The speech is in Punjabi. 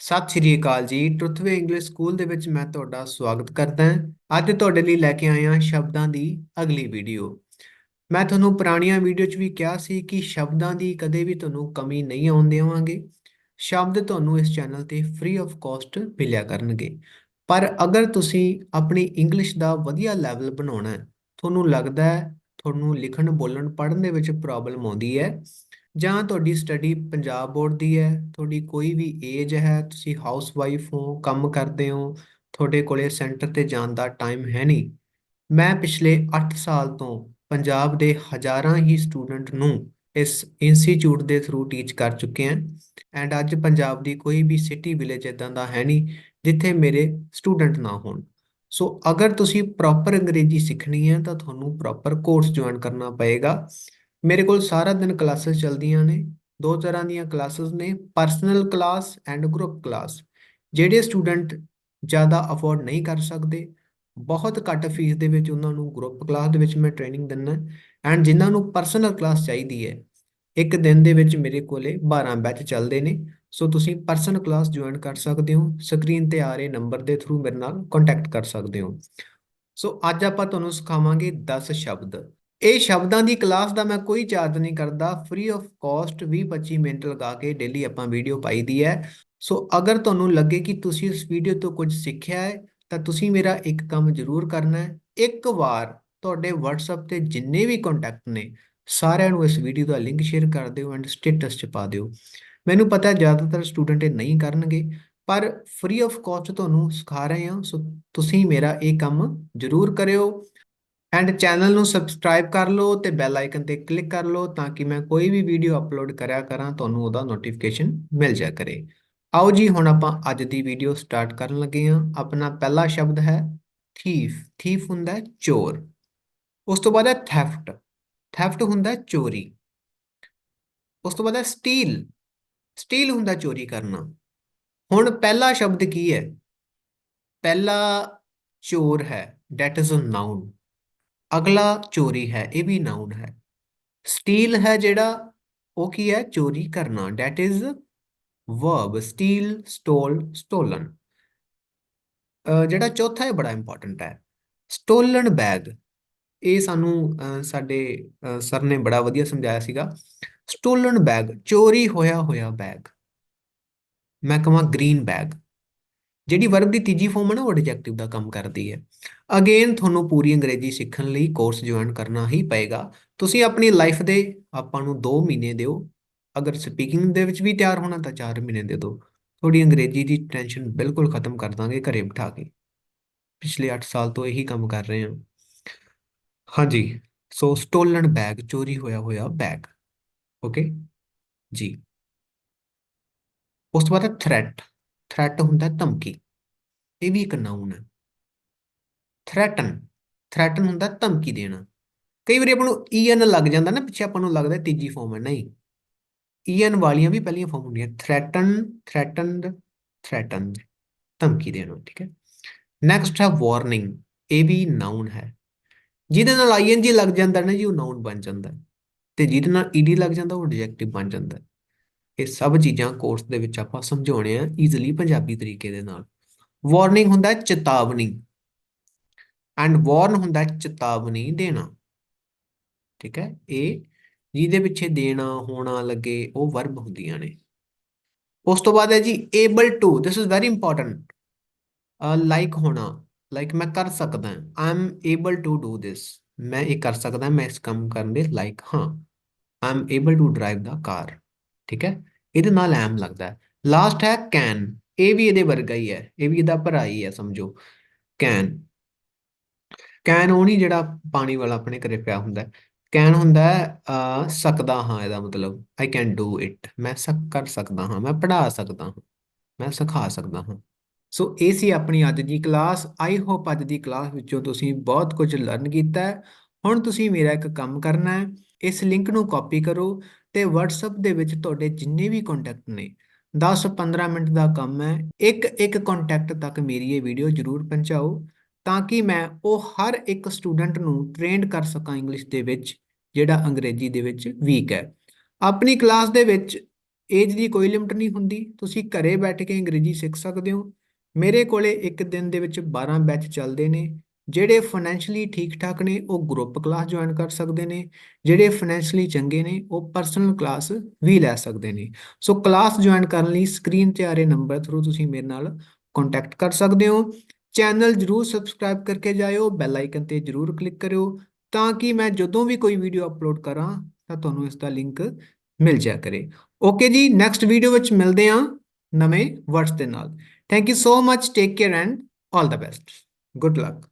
ਸਤਿ ਸ਼੍ਰੀ ਅਕਾਲ ਜੀ। ਟਰੁਥਵੇ ਇੰਗਲਿਸ਼ ਸਕੂਲ ਦੇ ਵਿੱਚ ਮੈਂ ਤੁਹਾਡਾ ਸਵਾਗਤ ਕਰਦਾ ਹਾਂ। ਅੱਜ ਤੁਹਾਡੇ ਲਈ ਲੈ ਕੇ ਆਇਆ ਸ਼ਬਦਾਂ ਦੀ ਅਗਲੀ ਵੀਡੀਓ। ਮੈਂ ਤੁਹਾਨੂੰ ਪੁਰਾਣੀਆਂ ਵੀਡੀਓ 'ਚ ਵੀ ਕਿਹਾ ਸੀ ਕਿ ਸ਼ਬਦਾਂ ਦੀ ਕਦੇ ਵੀ ਤੁਹਾਨੂੰ ਕਮੀ ਨਹੀਂ ਆਉਣ ਦੇਵਾਂਗੇ। ਸ਼ਬਦ ਤੁਹਾਨੂੰ ਇਸ ਚੈਨਲ ਤੇ ਫ੍ਰੀ ਆਫ ਕਾਸਟ ਮਿਲਿਆ ਕਰਨਗੇ। ਪਰ ਅਗਰ ਤੁਸੀਂ ਆਪਣੀ ਇੰਗਲਿਸ਼ ਦਾ ਵਧੀਆ ਲੈਵਲ ਬਣਾਉਣਾ ਹੈ, ਤੁਹਾਨੂੰ ਲੱਗਦਾ ਹੈ, ਤੁਹਾਨੂੰ ਲਿਖਣ ਬੋਲਣ ਪੜ੍ਹਨ ਦੇ ਵਿੱਚ ਪ੍ਰੋਬਲਮ ਆਉਂਦੀ ਹੈ ਜਾਂ ਤੁਹਾਡੀ ਸਟੱਡੀ ਪੰਜਾਬ ਬੋਰਡ ਦੀ ਹੈ, ਤੁਹਾਡੀ ਕੋਈ ਵੀ ਏਜ ਹੈ, ਤੁਸੀਂ ਹਾਊਸ ਵਾਈਫ ਹੋ, ਕੰਮ ਕਰਦੇ ਹੋ, ਤੁਹਾਡੇ ਕੋਲੇ ਸੈਂਟਰ ਤੇ ਜਾਣ ਦਾ ਟਾਈਮ ਹੈ ਨਹੀਂ। ਮੈਂ ਪਿਛਲੇ 8 ਸਾਲ ਤੋਂ ਪੰਜਾਬ ਦੇ ਹਜ਼ਾਰਾਂ ਹੀ ਸਟੂਡੈਂਟ ਨੂੰ ਇਸ ਇੰਸਟੀਚਿਊਟ ਦੇ ਥਰੂ ਟੀਚ ਕਰ ਚੁੱਕੇ ਹਾਂ ਐਂਡ ਅੱਜ ਪੰਜਾਬ ਦੀ ਕੋਈ ਵੀ ਸਿਟੀ ਵਿਲੇਜ ਇਦਾਂ ਦਾ ਹੈ ਨਹੀਂ ਜਿੱਥੇ ਮੇਰੇ ਸਟੂਡੈਂਟ ਨਾ ਹੋਣ। ਸੋ ਅਗਰ ਤੁਸੀਂ ਪ੍ਰੋਪਰ ਅੰਗਰੇਜ਼ੀ ਸਿੱਖਣੀ ਹੈ ਤਾਂ ਤੁਹਾਨੂੰ ਪ੍ਰੋਪਰ ਕੋਰਸ ਜੁਆਇਨ ਕਰਨਾ ਪਏਗਾ। ਮੇਰੇ ਕੋਲ ਸਾਰਾ ਦਿਨ ਕਲਾਸਿਸ ਚੱਲਦੀਆਂ ਨੇ, ਦੋ ਤਰ੍ਹਾਂ ਦੀਆਂ ਕਲਾਸਿਸ ਨੇ personal class and group class ਜਿਹੜੇ ਸਟੂਡੈਂਟ ਜ਼ਿਆਦਾ ਅਫੋਰਡ ਨਹੀਂ ਕਰ ਸਕਦੇ, ਬਹੁਤ ਘੱਟ ਫੀਸ ਦੇ ਵਿੱਚ ਉਹਨਾਂ ਨੂੰ ਗਰੁੱਪ ਕਲਾਸ ਦੇ ਵਿੱਚ ਮੈਂ ਟ੍ਰੇਨਿੰਗ ਦਿੰਦਾ ਐਂਡ ਜਿਨ੍ਹਾਂ ਨੂੰ ਪਰਸਨਲ ਕਲਾਸ ਚਾਹੀਦੀ ਹੈ, ਇੱਕ ਦਿਨ ਦੇ ਵਿੱਚ ਮੇਰੇ ਕੋਲੇ 12 ਬੈਚ ਚੱਲਦੇ ਨੇ, ਸੋ ਤੁਸੀਂ ਪਰਸਨਲ ਕਲਾਸ ਜੁਆਇਨ ਕਰ ਸਕਦੇ ਹੋ ਸਕਰੀਨ ਤੇ ਆ ਰਹੇ ਨੰਬਰ ਦੇ ਥਰੂ ਮੇਰੇ ਨਾਲ ਕੰਟੈਕਟ ਕਰ ਸਕਦੇ ਹੋ। ਸੋ ਅੱਜ ਆਪਾਂ ਤੁਹਾਨੂੰ ਸਿਖਾਵਾਂਗੇ 10 ਸ਼ਬਦ। ਇਹ ਸ਼ਬਦਾਂ ਦੀ ਕਲਾਸ ਦਾ ਮੈਂ ਕੋਈ ਚਾਰਜ ਨਹੀਂ ਕਰਦਾ। ਫ੍ਰੀ ਆਫ ਕਾਸਟ 20-25 ਮਿੰਟ ਲਗਾ ਕੇ ਡੇਲੀ ਆਪਾਂ ਵੀਡੀਓ ਪਾਈ ਦੀ ਹੈ। ਸੋ ਅਗਰ ਤੁਹਾਨੂੰ ਲੱਗੇ ਕਿ ਤੁਸੀਂ ਇਸ ਵੀਡੀਓ ਤੋਂ ਕੁਝ ਸਿੱਖਿਆ ਹੈ, ਤਾਂ ਤੁਸੀਂ ਮੇਰਾ ਇੱਕ ਕੰਮ ਜ਼ਰੂਰ ਕਰਨਾ ਹੈ। ਇੱਕ ਵਾਰ ਤੁਹਾਡੇ WhatsApp ਤੇ ਜਿੰਨੇ ਵੀ ਕੰਟੈਕਟ ਨੇ, ਸਾਰਿਆਂ ਨੂੰ ਇਸ ਵੀਡੀਓ ਦਾ ਲਿੰਕ ਸ਼ੇਅਰ ਕਰ ਦਿਓ ਐਂਡ ਸਟੇਟਸ 'ਚ ਪਾ ਦਿਓ। ਮੈਨੂੰ ਪਤਾ ਹੈ ਜ਼ਿਆਦਾਤਰ ਸਟੂਡੈਂਟ ਇਹ ਨਹੀਂ ਕਰਨਗੇ, ਪਰ ਫ੍ਰੀ ਆਫ ਕਾਸਟ ਤੁਹਾਨੂੰ ਸਿਖਾ ਰਹੇ ਹਾਂ। ਸੋ ਤੁਸੀਂ ਮੇਰਾ ਇਹ ਕੰਮ ਜ਼ਰੂਰ ਕਰਿਓ। ਐਂਡ ਚੈਨਲ ਨੂੰ ਸਬਸਕ੍ਰਾਈਬ ਕਰ ਲਓ ਤੇ ਬੈਲ ਆਈਕਨ ਤੇ ਕਲਿੱਕ ਕਰ ਲਓ ਤਾਂ ਕਿ ਮੈਂ ਕੋਈ ਵੀ ਵੀਡੀਓ ਅਪਲੋਡ ਕਰਿਆ ਕਰਾਂ, ਤੁਹਾਨੂੰ ਉਹਦਾ ਨੋਟੀਫਿਕੇਸ਼ਨ ਮਿਲ ਜਾ ਕਰੇ। ਆਓ ਜੀ, ਹੁਣ ਆਪਾਂ ਅੱਜ ਦੀ ਵੀਡੀਓ ਸਟਾਰਟ ਕਰਨ ਲੱਗੇ ਹਾਂ। ਆਪਣਾ ਪਹਿਲਾ ਸ਼ਬਦ ਹੈ ਥੀਫ। ਥੀਫ ਹੁੰਦਾ ਹੈ ਚੋਰ। ਉਸ ਤੋਂ ਬਾਅਦ ਹੈ ਥੈਫਟ। ਥੈਫਟ ਹੁੰਦਾ ਹੈ ਚੋਰੀ। ਉਸ ਤੋਂ ਬਾਅਦ ਹੈ ਸਟੀਲ। ਸਟੀਲ ਹੁੰਦਾ ਚੋਰੀ ਕਰਨਾ। ਹੁਣ ਪਹਿਲਾ ਸ਼ਬਦ ਕੀ ਹੈ? ਪਹਿਲਾ ਚੋਰ ਹੈ। ਡੈਟ ਇਜ਼ ਅ ਨਾਉਨ ਅਗਲਾ ਚੋਰੀ ਹੈ, ਇਹ ਵੀ ਨਾਉਨ ਹੈ। ਸਟੀਲ ਹੈ ਜਿਹੜਾ, ਉਹ ਕੀ ਹੈ? ਚੋਰੀ ਕਰਨਾ। That is verb steal stole stolen ਜਿਹੜਾ ਚੌਥਾ ਹੈ ਬੜਾ ਇੰਪੋਰਟੈਂਟ ਹੈ। ਸਟੋਲਨ ਬੈਗ ਇਹ ਸਾਨੂੰ ਸਾਡੇ ਸਰ ਨੇ ਬੜਾ ਵਧੀਆ ਸਮਝਾਇਆ ਸੀਗਾ। ਸਟੋਲਨ ਬੈਗ ਚੋਰੀ ਹੋਇਆ ਹੋਇਆ ਬੈਗ ਮੈਂ ਕਹਾਂ ਗ੍ਰੀਨ ਬੈਗ ਜਿਹੜੀ ਵਰਬ ਦੀ ਤੀਜੀ ਫਾਰਮ ਹੈ ਨਾ, ਉਹ ਐਡਜੈਕਟਿਵ ਦਾ ਕੰਮ ਕਰਦੀ ਹੈ। ਅਗੇਨ ਤੁਹਾਨੂੰ ਪੂਰੀ ਅੰਗਰੇਜ਼ੀ ਸਿੱਖਣ ਲਈ ਕੋਰਸ ਜੁਆਇਨ ਕਰਨਾ ਹੀ ਪਏਗਾ। ਤੁਸੀਂ ਆਪਣੀ ਲਾਈਫ ਦੇ ਆਪਾਂ ਨੂੰ 2 ਮਹੀਨੇ ਦਿਓ। ਅਗਰ ਸਪੀਕਿੰਗ ਦੇ ਵਿੱਚ ਵੀ ਤਿਆਰ ਹੋਣਾ, ਤਾਂ 4 ਮਹੀਨੇ ਦੇ ਦਿਓ। ਥੋੜੀ ਅੰਗਰੇਜ਼ੀ ਦੀ ਟੈਨਸ਼ਨ ਬਿਲਕੁਲ ਖਤਮ ਕਰ ਦਾਂਗੇ ਘਰੇ ਬਿਠਾ ਕੇ। ਪਿਛਲੇ 8 ਸਾਲ ਤੋਂ ਇਹੀ ਕੰਮ ਕਰ ਰਹੇ ਹਾਂ। ਹਾਂਜੀ ਸੋ ਸਟੋਲਨ ਬੈਗ ਚੋਰੀ ਹੋਇਆ ਹੋਇਆ ਬੈਗ ਓਕੇ ਜੀ। ਉਸ ਤੋਂ ਬਾਅਦ ਥ੍ਰੈਟ ਥ੍ਰੈਟ ਹੁੰਦਾ ਧਮਕੀ, ਇਹ ਵੀ ਇੱਕ ਨਾਉਨ ਹੈ। ਥ੍ਰੈਟਨ ਥ੍ਰੈਟਨ ਹੁੰਦਾ ਧਮਕੀ ਦੇਣਾ। ਕਈ ਵਾਰੀ ਆਪਾਂ ਨੂੰ ਈਐਨ ਲੱਗ ਜਾਂਦਾ ਨਾ, ਪਿੱਛੇ ਆਪਾਂ ਨੂੰ ਲੱਗਦਾ ਤੀਜੀ ਫਾਰਮ ਹੈ, ਨਹੀਂ। ਈਐਨ ਵਾਲੀਆਂ ਵੀ ਪਹਿਲੀਆਂ ਫਾਰਮ ਹੁੰਦੀਆਂ ਥ੍ਰੈਟਨ ਥ੍ਰੈਟਨਡ ਥ੍ਰੈਟਨਡ ਧਮਕੀ ਦੇਣਾ, ਠੀਕ ਹੈ। ਨੈਕਸਟ ਹੈ ਵਾਰਨਿੰਗ ਇਹ ਵੀ ਨਾਉਨ ਹੈ। ਜਿਹਦੇ ਨਾਲ ਆਈਐਨਜੀ ਲੱਗ ਜਾਂਦਾ ਨਾ ਜੀ, ਉਹ ਨਾਉਨ ਬਣ ਜਾਂਦਾ। ਤੇ ਜਿਹਦੇ ਨਾਲ ਈਡੀ ਲੱਗ ਜਾਂਦਾ, ਉਹ ਡਿਜੈਕਟਿਵ ਬਣ ਜਾਂਦਾ। ਇਹ ਸਭ ਚੀਜ਼ਾਂ ਕੋਰਸ ਦੇ ਵਿੱਚ ਆਪਾਂ ਸਮਝਾਉਣੇ ਆ ਈਜ਼ੀਲੀ ਪੰਜਾਬੀ ਤਰੀਕੇ ਦੇ ਨਾਲ। ਵਾਰਨਿੰਗ ਹੁੰਦਾ ਚੇਤਾਵਨੀ। ਐਂਡ ਵਾਰਨ ਹੁੰਦਾ ਚੇਤਾਵਨੀ ਦੇਣਾ। ਠੀਕ ਹੈ? ਇਹ ਜਿਹਦੇ ਪਿੱਛੇ ਦੇਣਾ, ਹੋਣਾ, ਲੱਗੇ, ਉਹ ਵਰਬ ਹੁੰਦੀਆਂ ਨੇ। ਉਸ ਤੋਂ ਬਾਅਦ ਹੈ ਜੀ able to this is very important like ਹੋਣਾ ਲਾਈਕ ਮੈਂ ਕਰ ਸਕਦਾ I am able to do this ਮੈਂ ਇਹ ਕਰ ਸਕਦਾ, ਮੈਂ ਇਸ ਕੰਮ ਕਰਨ ਦੇ ਲਾਈਕ ਹਾਂ। I am able to drive the car ਠੀਕ ਹੈ? ਇਹਦੇ ਨਾਲ ਐਮ ਲੱਗਦਾ ਲਾਸਟ ਹੈ ਕੈਨ ਇਹ ਵੀ ਇਹਦੇ ਵਰਗਾ ਹੀ ਹੈ। ਇਹ ਵੀ ਇਹਦਾ ਭਰਾ ਹੀ ਹੈ, ਸਮਝੋ। ਕੈਨ ਕੈਨ ਉਹ ਨਹੀਂ ਜਿਹੜਾ ਪਾਣੀ ਵਾਲਾ ਆਪਣੇ ਘਰੇ ਪਿਆ ਹੁੰਦਾ ਕੈਨ ਹੁੰਦਾ ਹੈ ਸਕਦਾ ਹਾਂ ਇਹਦਾ ਮਤਲਬ। ਆਈ ਕੈਨ ਡੂ ਇਟ ਮੈਂ ਸਕ, ਕਰ ਸਕਦਾ ਹਾਂ। ਮੈਂ ਪੜ੍ਹਾ ਸਕਦਾ ਹਾਂ। ਮੈਂ ਸਿਖਾ ਸਕਦਾ ਹਾਂ। ਸੋ ਇਹ ਸੀ ਆਪਣੀ ਅੱਜ ਦੀ ਕਲਾਸ ਆਈ ਹੋਪ ਅੱਜ ਦੀ ਕਲਾਸ ਵਿੱਚੋਂ ਤੁਸੀਂ ਬਹੁਤ ਕੁਝ ਲਰਨ ਕੀਤਾ ਹੈ। ਹੁਣ ਤੁਸੀਂ ਮੇਰਾ ਇੱਕ ਕੰਮ ਕਰਨਾ ਹੈ। ਇਸ ਲਿੰਕ ਨੂੰ ਕਾਪੀ ਕਰੋ। ਤੇ WhatsApp ਦੇ ਵਿੱਚ ਤੁਹਾਡੇ ਜਿੰਨੇ ਵੀ ਕੰਟੈਕਟ ਨੇ 10-15 ਮਿੰਟ ਦਾ ਕੰਮ ਹੈ, ਇੱਕ ਇੱਕ ਕੰਟੈਕਟ ਤੱਕ ਮੇਰੀ ਇਹ ਵੀਡੀਓ ਜਰੂਰ ਪਹੁੰਚਾਓ ਤਾਂ ਕਿ ਮੈਂ ਉਹ ਹਰ ਇੱਕ ਸਟੂਡੈਂਟ ਨੂੰ ਟ੍ਰੇਨਡ ਕਰ ਸਕਾਂ ਇੰਗਲਿਸ਼ ਦੇ ਵਿੱਚ, ਜਿਹੜਾ ਅੰਗਰੇਜ਼ੀ ਦੇ ਵਿੱਚ ਵੀਕ ਹੈ। ਆਪਣੀ ਕਲਾਸ ਦੇ ਵਿੱਚ ਏਜ ਦੀ ਕੋਈ ਲਿਮਟ ਨਹੀਂ ਹੁੰਦੀ, ਤੁਸੀਂ ਘਰੇ ਬੈਠ ਕੇ ਅੰਗਰੇਜ਼ੀ ਸਿੱਖ ਸਕਦੇ ਹੋ। ਮੇਰੇ ਕੋਲੇ ਇੱਕ ਦਿਨ ਦੇ ਵਿੱਚ 12 ਬੈਚ ਚੱਲਦੇ ਨੇ ਜਿਹੜੇ ਫਾਈਨੈਂਸ਼ਲੀ ਠੀਕ ਠਾਕ ਨੇ, ਉਹ ਗਰੁੱਪ ਕਲਾਸ ਜੁਆਇਨ ਕਰ ਸਕਦੇ ਨੇ, ਜਿਹੜੇ ਫਾਈਨੈਂਸ਼ਲੀ ਚੰਗੇ ਨੇ, ਉਹ ਪਰਸਨਲ ਕਲਾਸ ਵੀ ਲੈ ਸਕਦੇ ਨੇ। ਸੋ ਕਲਾਸ ਜੁਆਇਨ ਕਰਨ ਲਈ ਸਕਰੀਨ ਤੇ ਆ ਰਹੇ ਨੰਬਰ ਥਰੂ ਤੁਸੀਂ ਮੇਰੇ ਨਾਲ ਕੰਟੈਕਟ ਕਰ ਸਕਦੇ ਹੋ। ਚੈਨਲ ਜਰੂਰ ਸਬਸਕ੍ਰਾਈਬ ਕਰਕੇ ਜਾਇਓ ਬੈਲ ਆਈਕਨ ਤੇ ਜਰੂਰ ਕਲਿੱਕ ਕਰਿਓ, ਤਾਂ ਕਿ ਮੈਂ ਜਦੋਂ ਵੀ ਕੋਈ ਵੀਡੀਓ ਅਪਲੋਡ ਕਰਾਂ, ਤਾਂ ਤੁਹਾਨੂੰ ਇਸ ਦਾ ਲਿੰਕ ਮਿਲ ਜਾ ਕਰੇ। ਓਕੇ ਜੀ ਨੈਕਸਟ ਵੀਡੀਓ ਵਿੱਚ ਮਿਲਦੇ ਹਾਂ ਨਵੇਂ ਵਰਡਸ ਦੇ ਨਾਲ। Thank you so much take care and all the best good luck